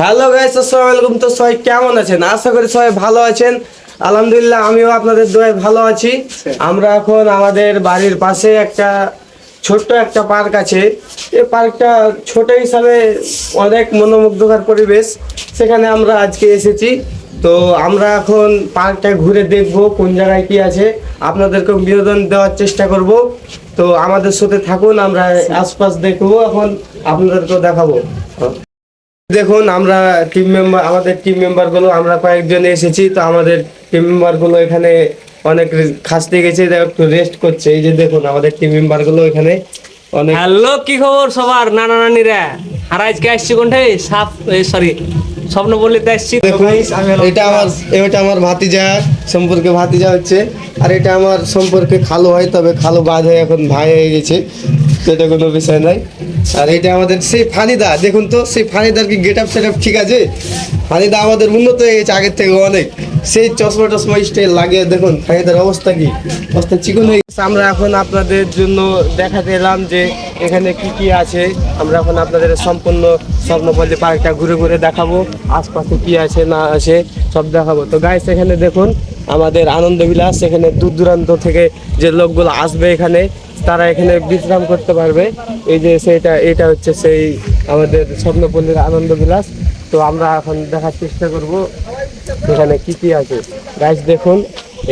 Hello guys, আসসালামু আলাইকুম। তো সবাই কেমন আছেন? আশা করি সবাই ভালো আছেন। আলহামদুলিল্লাহ, আমিও আপনাদের দোয়ায় ভালো আছি। আমরা এখন আমাদের বাড়ির পাশে একটা ছোট্ট একটা পার্ক আছে। এই পার্কটা ছোট হিসাবে অনেক মনোমুগ্ধকর পরিবেশ। সেখানে আমরা আজকে এসেছি। তো আমরা এখন পার্কটা ঘুরে দেখব কোন জায়গায় কি আছে। আপনাদেরকে বিনোদন দেওয়ার চেষ্টা করব। তো আমাদের সাথে থাকুন, আমরা আশপাশ দেখব, এখন আপনাদেরকেও দেখাবো। দেখুন আমরা টিম মেম্বার আমাদের টিম মেম্বারগুলো আমরা কয়েকজন এসেছি তো আমাদের টিম মেম্বারগুলো এখানে অনেক খাসতে গেছে একটু রেস্ট করছে। এই যে দেখুন আমাদের টিম মেম্বারগুলো এখানে অনেক হ্যালো কি খবর সবার? নানা নানিরা। আর আজকে আসছি কোনটাই সাপ সরি স্বপ্ন বললিতে আসছি। এটা আমার এটা আমার ভাতিজা সম্পর্কে ভাতিজা হচ্ছে। আর এটা আমার সম্পর্কে খালো হয় তবে খালো বাদ হয়ে এখন ভাই হয়ে গেছে সেটা কোনো বিষয় নাই। আর এটা আমাদের সেই ফানিদা, দেখুন তো, সেই ফানিদার কি গেট আপ সেট ঠিক আছে? ফানিদা আমাদের উন্নত হয়ে গেছে আগের থেকে অনেক। সেই চশমা টশমা স্টাইল লাগিয়ে দেখুন, ফানিদার অবস্থা কি? অবস্থা চিকন হয়ে গেছে। আমরা এখন আপনাদের জন্য দেখাতে এলাম যে এখানে কি কি আছে। আমরা এখন আপনাদের সম্পূর্ণ স্বপ্নপল্লী পার্কটা ঘুরে ঘুরে দেখাবো, আশপাশে কি আছে না আছে সব দেখাবো। তো গাইস এখানে দেখুন, আমাদের আনন্দ বিলাস এখানে দূর দূরান্ত থেকে যে লোকগুলো আসবে এখানে তারা এখানে বিশ্রাম করতে পারবে। এই যে সেটা এটা হচ্ছে সেই আমাদের স্বপ্নপল্লীর আনন্দ বিলাস তো আমরা এখন দেখার চেষ্টা করব এখানে কি কি আছে। গাইস দেখুন,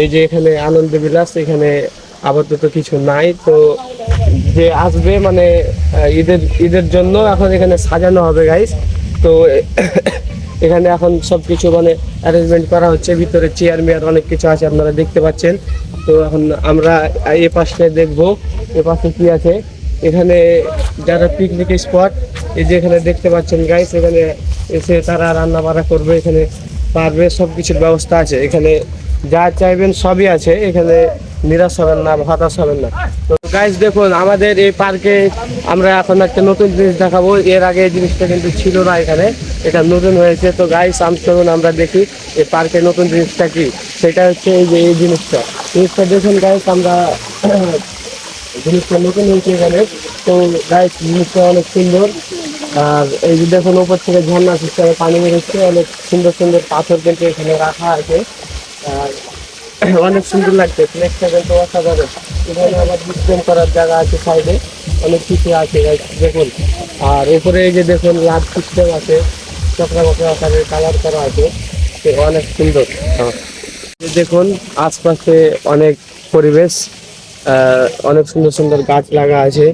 এই যে এখানে আনন্দ বিলাস এখানে আপাতত কিছু নাই। তো যে আসবে মানে ঈদের ঈদের জন্য এখন এখানে সাজানো হবে গাইস তো এখানে এখন সব কিছু মানে অ্যারেঞ্জমেন্ট করা হচ্ছে। ভিতরে চেয়ার মেয়ার অনেক কিছু আছে, আপনারা দেখতে পাচ্ছেন। তো এখন আমরা এ পাশে দেখব এ পাশে কি আছে? এখানে যারা পিকনিক স্পট এই যে এখানে দেখতে পাচ্ছেন গাইস এখানে এসে তারা রান্না বান্না করবে, এখানে পারবে সব কিছুর ব্যবস্থা আছে। এখানে যা চাইবেন সবই আছে, এখানে নিরাশ হবেন না, হতাশ হবেন না। তো গাইস দেখুন, আমাদের এই পার্কে আমরা এখন একটা নতুন জিনিস দেখাবো। এর আগে এই জিনিসটা কিন্তু ছিল না এখানে, এটা নতুন হয়েছে। তো গাইস চলুন, আমরা দেখি এই পার্কে নতুন জিনিসটা কি? সেটা হচ্ছে এই যে এই জিনিসটা। জিনিসটা দেখুন গাইস আমরা, জিনিসটা নতুন হয়েছে এখানে। তো গাইস জিনিসটা অনেক সুন্দর। আর এই যে দেখুন, উপর থেকে ঝর্ণা সিস্টেমে, পানি বেরোচ্ছে অনেক সুন্দর সুন্দর পাথর কিন্তু এখানে রাখা আছে। আর অনেক সুন্দর লাগছে। প্লেসটা কিন্তু অসাধারণ। এখানে আবার বিশ্রাম করার জায়গা আছে সাইডে অনেক কিছু আছে দেখুন। আর উপরে এই যে দেখুন লাভ সিস্টেম আছে। চক্রা বকরা আকারের কালার করা আছে। অনেক সুন্দর। দেখুন, আশপাশে অনেক পরিবেশ অনেক সুন্দর সুন্দর গাছ লাগা আছে,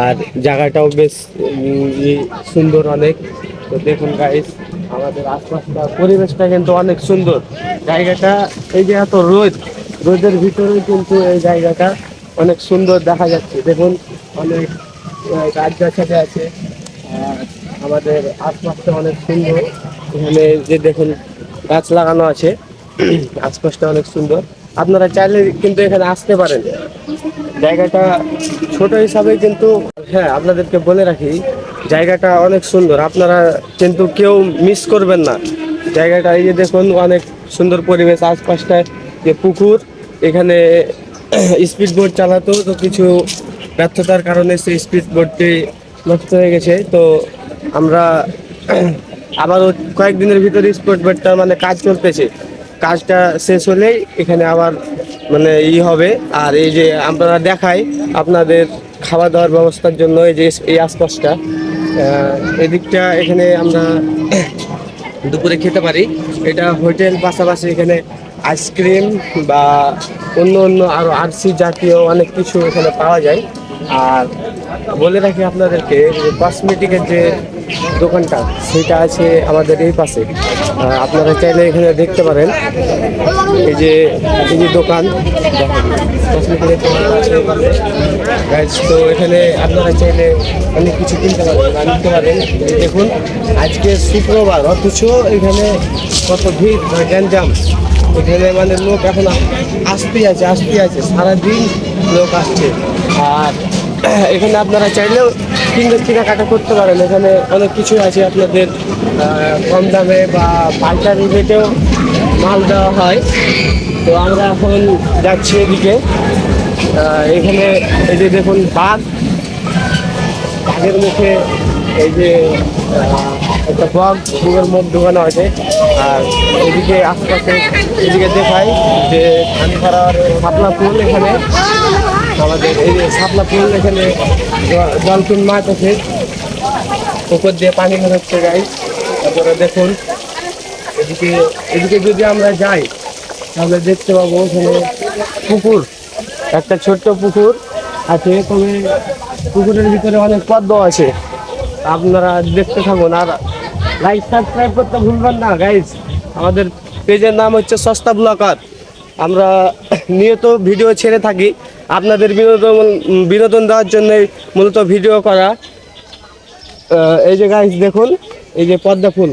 আর জায়গাটাও বেশ সুন্দর অনেক। তো দেখুন গাইস আমাদের আশপাশটা, পরিবেশটা কিন্তু অনেক সুন্দর। জায়গাটা, এই যে এত রোদ, রোদের ভিতরেই কিন্তু এই জায়গাটা অনেক সুন্দর দেখা যাচ্ছে। দেখুন, অনেক গাছ গাছালি আছে আমাদের আশপাশটা অনেক সুন্দর। এখানে যে দেখুন, গাছ লাগানো আছে। আশপাশটা অনেক সুন্দর। আপনারা চাইলে কিন্তু এখানে আসতে পারেন। জায়গাটা ছোট হিসাবে কিন্তু হ্যাঁ আপনাদেরকে বলে রাখি, জায়গাটা অনেক সুন্দর। আপনারা কিন্তু কেউ মিস করবেন না। জায়গাটা এই যে দেখুন, অনেক সুন্দর পরিবেশ। আশপাশটায় যে পুকুর, এখানে স্পিড বোট চালাতো, তো কিছু ব্যর্থতার কারণে সেই স্পিড বোটটি নষ্ট হয়ে গেছে। তো আমরা আবারও কয়েকদিনের ভিতরে স্পিড বোটটা মানে কাজ চলতেছে। কাজটা শেষ হলেই এখানে আবার মানে ই হবে। আর এই যে আপনারা দেখাই আপনাদের খাওয়া দাওয়ার ব্যবস্থার জন্য এই যে এই আশপাশটা। এদিকটা এখানে আমরা দুপুরে খেতে পারি। এটা হোটেল পাশাপাশি এখানে আইসক্রিম বা অন্য অন্য আরও আরসি জাতীয় অনেক কিছু এখানে পাওয়া যায়। আর বলে রাখি আপনাদেরকে কসমেটিকের যে দোকানটা, সেটা আছে আমাদের এই পাশে। আপনারা চাইলে এখানে দেখতে পারেন। এই যে এই যে দোকান তো এখানে আপনারা চাইলে অনেক কিছু কিনতে পারেন বা নিতে পারেন। দেখুন, আজকে শুক্রবার, অথচ এখানে কত ভিড় গ্যাঞ্জাম। এখানে মানে লোক এখন আসতেই আছে আসতেই আছে। সারাদিন লোক আসছে। আর এখানে আপনারা চাইলেও কিনতে কেনাকাটা করতে পারেন। এখানে অনেক কিছু আছে আপনাদের কম দামে বা পাল্টারি রেটেও মাল দেওয়া হয়। তো আমরা এখন যাচ্ছি এদিকে। এখানে এই যে দেখুন বাঘ। বাঘের মুখে এই যে একটা বক বুকের মুখ ঢুকানো আছে আর এদিকে আশপাশে এদিকে দেখাই যে ধান করার শাপলা ফুল এখানে। আমাদের এই যে শাপলা ফুল এখানে ডলফিন মাছ আছে। উপর দিয়ে পানি বেরোচ্ছে গাই তারপরে দেখুন, এদিকে এদিকে যদি আমরা যাই, তাহলে দেখতে পাবো ওখানে পুকুর। একটা ছোট্ট পুকুর আছে, তবে পুকুরের ভিতরে অনেক পদ্ম আছে। আপনারা দেখতে থাকুন, আর লাইক সাবস্ক্রাইব করতে ভুলবেন না গাইজ আমাদের পেজের নাম হচ্ছে সস্তা ব্লকার। আমরা নিয়ত ভিডিও ছেড়ে থাকি। আপনাদের বিনোদন বিনোদন দেওয়ার জন্যই মূলত ভিডিও করা। এই যে গাইজ দেখুন, এই যে পদ্মা ফুল।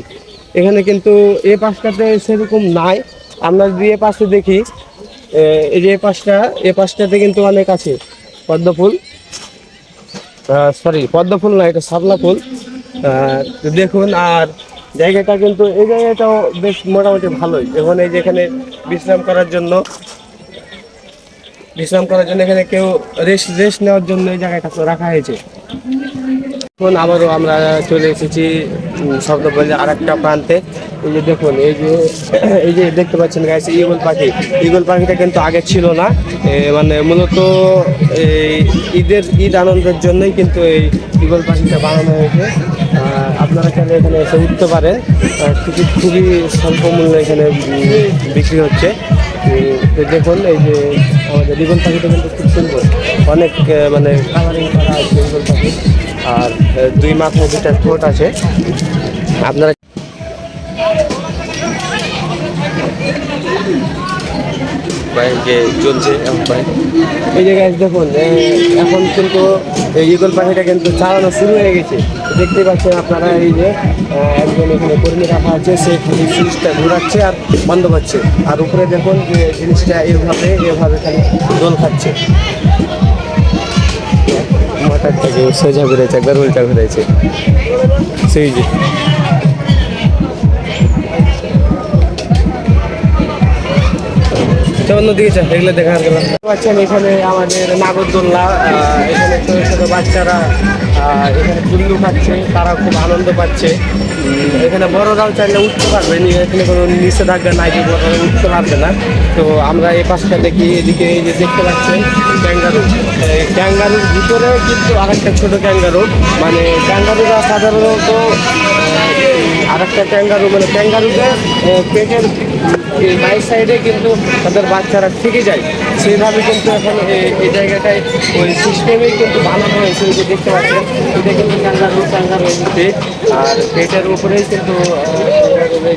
এখানে কিন্তু এ পাশটাতে সেরকম নাই। আমরা যদি এ পাশে দেখি এই যে এ পাশটা, এ পাশটাতে কিন্তু অনেক আছে পদ্ম ফুল। সরি পদ্ম ফুল না, এটা শাপলা ফুল। দেখুন, আর জায়গাটা কিন্তু, এই জায়গাটাও বেশ মোটামুটি ভালোই। এখন এই যে এখানে বিশ্রাম করার জন্য বিশ্রাম করার জন্য এখানে কেউ রেস্ট রেস্ট নেওয়ার জন্য এই জায়গাটা রাখা হয়েছে। এখন আবারও আমরা চলে এসেছি শব্দ বলে আর একটা প্রান্তে। এই যে দেখুন, এই যে এই যে দেখতে পাচ্ছেন গাইছে ইগল পাখি। ইগল পাখিটা কিন্তু আগে ছিল না। মানে মূলত এই ঈদের, ঈদ আনন্দের জন্যই কিন্তু এই ইগল পাখিটা বানানো হয়েছে। আপনারা চাইলে এখানে এসে উঠতে পারেন। টিকিট খুবই স্বল্প মূল্যে এখানে বিক্রি হচ্ছে। দেখুন, এই যে আমাদের ইগল পাখিটা কিন্তু খুব সুন্দর। অনেক মানে কালারিং করা আছে ইগল পাখি আর দুই মাথায় দুটা ঠোঁট আছে। আপনারা বাইকে চলছে এখন এই যে গাছ দেখুন এখন কিন্তু এই ইগল পাখিটা কিন্তু চালানো শুরু হয়ে গেছে। দেখতে পাচ্ছেন আপনারা এই যে একজন এখানে কর্মী রাখা আছে সে খালি সুইচটা ঘুরাচ্ছে আর বন্ধ করছে। আর উপরে দেখুন যে জিনিসটা এভাবে এভাবে খালি দোল খাচ্ছে। মাথার থেকে সোজা ঘুরেছে একবার উল্টা ঘুরেছে। সেই যে। এখানে আমাদের এখানে ছোটো ছোটো বাচ্চারা এখানে তারা খুব আনন্দ পাচ্ছে। এখানে বড়রাও উঠতে পারবে এখানে কোনো নিষেধাজ্ঞা নাই উঠতে পারবে না। তো আমরা এই পাশটা দেখি এদিকে এই যে দেখতে পাচ্ছেন ক্যাঙ্গারু। ক্যাঙ্গারুর ভিতরে কিন্তু আরেকটা ছোট ক্যাঙ্গারু। মানে ক্যাঙ্গারুরা সাধারণত আর একটা ক্যাঙ্গারু মানে ক্যাঙ্গারুদের আহ, পেটের এই বাই সাইডে কিন্তু তাদের বাচ্চারা থেকে যায়। সেইভাবে কিন্তু এখন এই জায়গাটায় ওই সিস্টেমেই কিন্তু বানানো হয়েছে যে দেখতে পাচ্ছেন। এটা কিন্তু ক্যাঙ্গারু ক্যাঙ্গারু পেট আর পেটের উপরেই কিন্তু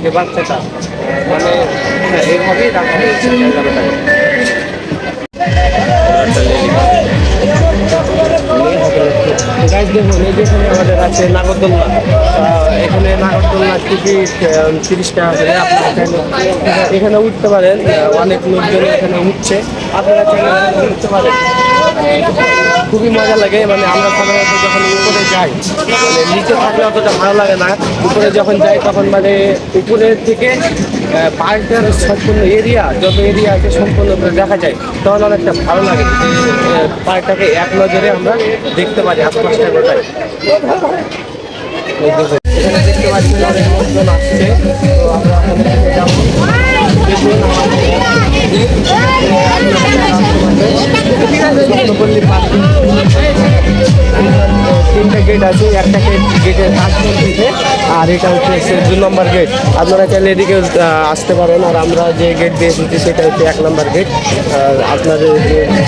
যে বাচ্চাটা মানে হ্যাঁ, এইভাবেই রাখা হয়েছে ক্যাঙ্গারুটাকে গাইজ দেখুন এই যেখানে আমাদের আছে নাগরদোল্লা এখানে নাগরদোল্লা টিকিট তিরিশ টাকা করে আপনারা এখানে উঠতে পারেন। অনেক লোকজন এখানে উঠছে। আপনারা উঠতে পারেন। খুবই মজা লাগে। মানে আমরা সাধারণত যখন উপরে যাই মানে নিচে থাকলে অতটা ভালো লাগে না। উপরে যখন যাই তখন মানে উপরের থেকে পার্কটার সম্পূর্ণ এরিয়া যত এরিয়া আছে সম্পূর্ণ দেখা যায় তখন অনেকটা ভালো লাগে। পার্কটাকে এক নজরে আমরা দেখতে পারি আশপাশটা দেখুন, তিনটা গেট আছে, একটা গেট গেটের আর এটা হচ্ছে দুই নম্বর গেট আপনারা চাইলে এদিকে আসতে পারেন, আর আমরা যে গেট দিয়ে এসেছি সেটা হচ্ছে এক নম্বর গেট আপনাদের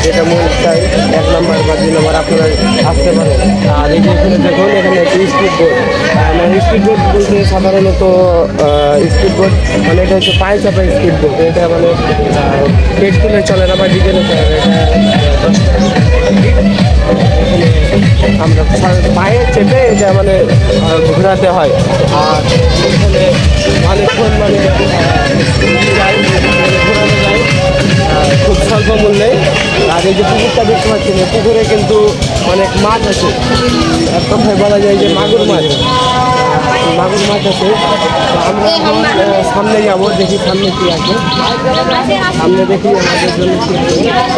যেটা মন চাই এক নম্বর বা দুই নম্বর আপনারা আসতে পারেন। আর এই যে দেখুন, এখানে স্পিড বলতে সাধারণত স্পিড বোর্ড মানে এটা হচ্ছে পায়ে চাপা স্পিড এটা মানে পেট্রোলে চলে না বা ডিজেলে চলে না এখানে আমরা পায়ে চেপে এটা মানে ঘোরাতে হয়। আর মানে মানে খুব স্বল্প মূল্যে। আর এই যে পুকুরটা দেখতে পাচ্ছেন পুকুরে কিন্তু অনেক মাছ আছে। এক কথায় বলা যায় যে মাগুর মাছ। মাগুর মাছ আছে। আমরা সামনে যাব দেখি সামনে কি আছে। সামনে দেখি আমাদের জন্য কি আছে।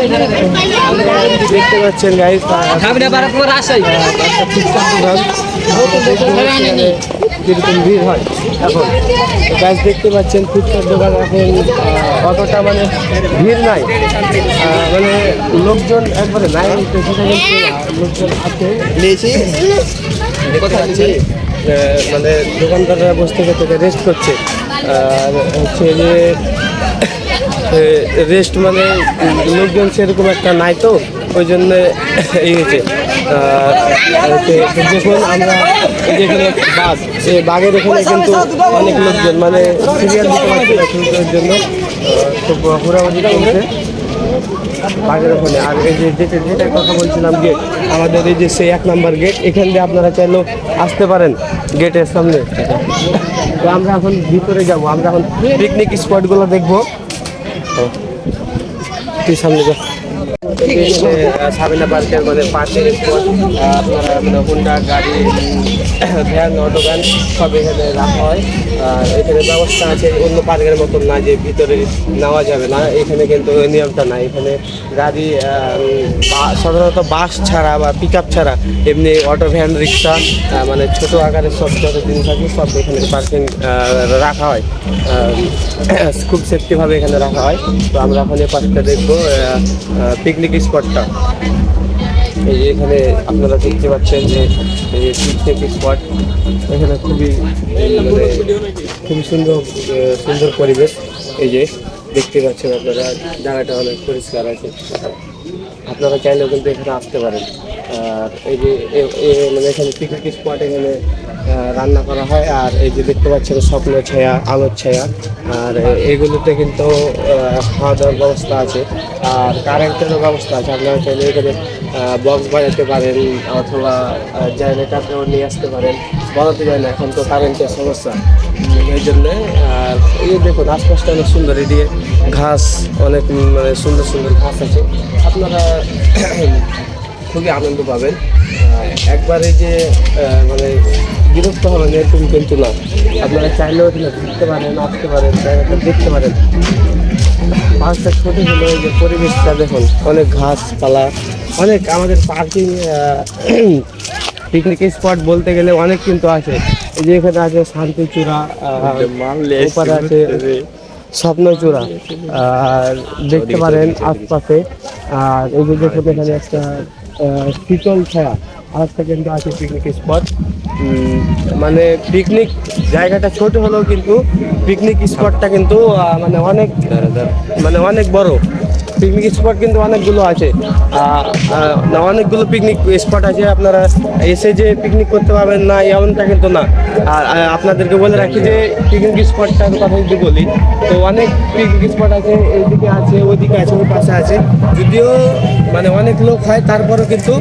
দেখতে পাচ্ছেন কীরকম ভিড় হয়। এখন গাছ দেখতে পাচ্ছেন ফুচকার দোকান এখন অতটা মানে ভিড় নাই। মানে লোকজন একবারে নাই। লোকজন আছে নিয়েছি। কোথায় মানে দোকানদাররা বসে থেকে রেস্ট করছে। আর হচ্ছে যে রেস্ট মানে লোকজন সেরকম একটা নাই তো, ওই জন্য এই হয়েছে। দেখুন আমরা যেখানে বাঘ এই বাঘের এখানে কিন্তু অনেক লোকজন মানে সিরিয়াল দিতে জন্য খুব ঘোরাঘুরি চলছে বাঘের ওখানে। আর এই যে যেটা যেটার কথা বলছিলাম গেট আমাদের এই যে সেই এক নাম্বার গেট এখান দিয়ে আপনারা চাইলেও আসতে পারেন গেটের সামনে। তো আমরা এখন ভিতরে যাব। আমরা এখন পিকনিক স্পটগুলো দেখব। তুই সামনে যা। এখানে, আহ, সাবিনা পার্কের মানে পার্কের স্পট আপনারা মানে হোন্ডা গাড়ি ভ্যান অটো ভ্যান সব এখানে রাখা হয়। আর এখানে ব্যবস্থা আছে, অন্য পার্কের মতন না যে ভিতরে নেওয়া যাবে না। এখানে কিন্তু নিয়মটা না এখানে গাড়ি সাধারণত বাস ছাড়া বা পিক ছাড়া এমনি অটো ভ্যান রিক্সা মানে ছোট আকারের সব যত জিনিস আছে সব এখানে পার্কিং রাখা হয়। খুব সেফটিভাবে এখানে রাখা হয়। তো আমরা এই পার্কটা দেখব। পিকনিক স্পটটা এই যে এখানে আপনারা দেখতে পাচ্ছেন যে এই যে পিকনিক স্পট এখানে খুবই মানে খুবই সুন্দর সুন্দর পরিবেশ। এই যে দেখতে পাচ্ছেন আপনারা, জায়গাটা অনেক পরিষ্কার আছে। আপনারা চাইলেও কিন্তু এখানে আসতে পারেন। আর এই যে মানে এখানে পিকনিক স্পট এখানে রান্না করা হয়। আর এই যে দেখতে পাচ্ছেন, স্বপ্ন ছায়া, আলোর ছায়া। আর এগুলোতে কিন্তু খাওয়া দাওয়ার ব্যবস্থা আছে। আর কারেন্টেরও ব্যবস্থা আছে। আপনারা চাইলে এখানে বক্স বাজাতে পারেন অথবা জেনারেটারও নিয়ে আসতে পারেন। বলাতে যায় না এখন তো কারেন্টের সমস্যা। এই জন্যে, আর এই দেখুন, আশপাশটা অনেক সুন্দর। এদিকে ঘাস, অনেক মানে সুন্দর সুন্দর ঘাস আছে। আপনারা খুবই আনন্দ পাবেন। একবারে যে মানে বিরক্ত হবেন এরকম কিন্তু না। আপনারা চাইলেও ঘুরতে পারেন আসতে পারেন দেখতে পারেন। পার্কটা ছোট হলো এই যে পরিবেশটা দেখুন অনেক ঘাসপালা অনেক আমাদের পার্কিং পিকনিক স্পট বলতে গেলে অনেক কিন্তু আছে। এই যে এখানে আছে শান্তিচূড়া ওপারে আছে স্বপ্নচূড়া। আর দেখতে পারেন আশপাশে। আর এই যে দেখুন এখানে একটা শীতল ছায়া। আর একটা কিন্তু আছে পিকনিক স্পট মানে পিকনিক জায়গাটা ছোট হলেও কিন্তু পিকনিক স্পটটা কিন্তু মানে অনেক মানে অনেক বড়। পিকনিক স্পট কিন্তু অনেকগুলো আছে। অনেকগুলো পিকনিক স্পট আছে, আপনারা এসে যে পিকনিক করতে পারবেন না এমনটা কিন্তু না। আর আপনাদেরকে বলে রাখি যে পিকনিক স্পটটার কথা যদি বলি, তো অনেক পিকনিক স্পট আছে, এইদিকে আছে, ওইদিকে আছে, ওই পাশে আছে। যদিও মানে অনেক লোক হয়, তারপরেও কিন্তু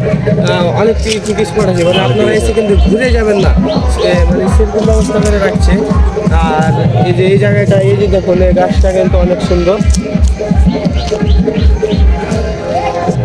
অনেক পিকনিক স্পট আছে। মানে আপনারা এসে কিন্তু ঘুরে যাবেন না। মানে সেরকম ব্যবস্থা করে রাখছে। আর এই যে, এই জায়গাটা, এই যে দেখুন, এই গাছটা কিন্তু অনেক সুন্দর। Thank you.